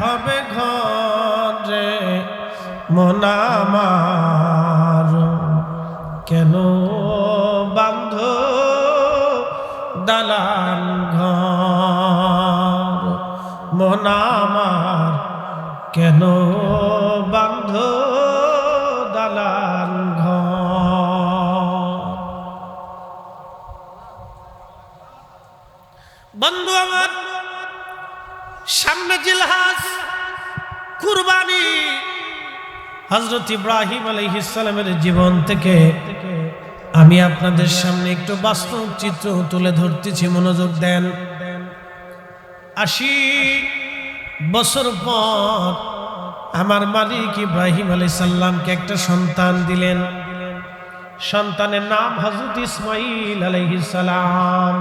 হবে ঘরে মনামার কেন বান্ধ দালান ঘর? মনামার কেন বান্ধ দালান ঘর? বন্ধু আমার সামনে জিলহাস, কুরবানি হজরত ইব্রাহিম আলাইহিসালামের জীবন থেকে। আমি আপনাদের সামনে একটু বাস্তব চিত্র তুলে ধরতেছি, মনোযোগ দেন। আশি বছর পর আমার মালিক ইব্রাহিম আলাই সাল্লামকে একটা সন্তান দিলেন। সন্তানের নাম হজরত ইসমাইল আলাইহিস সালাম।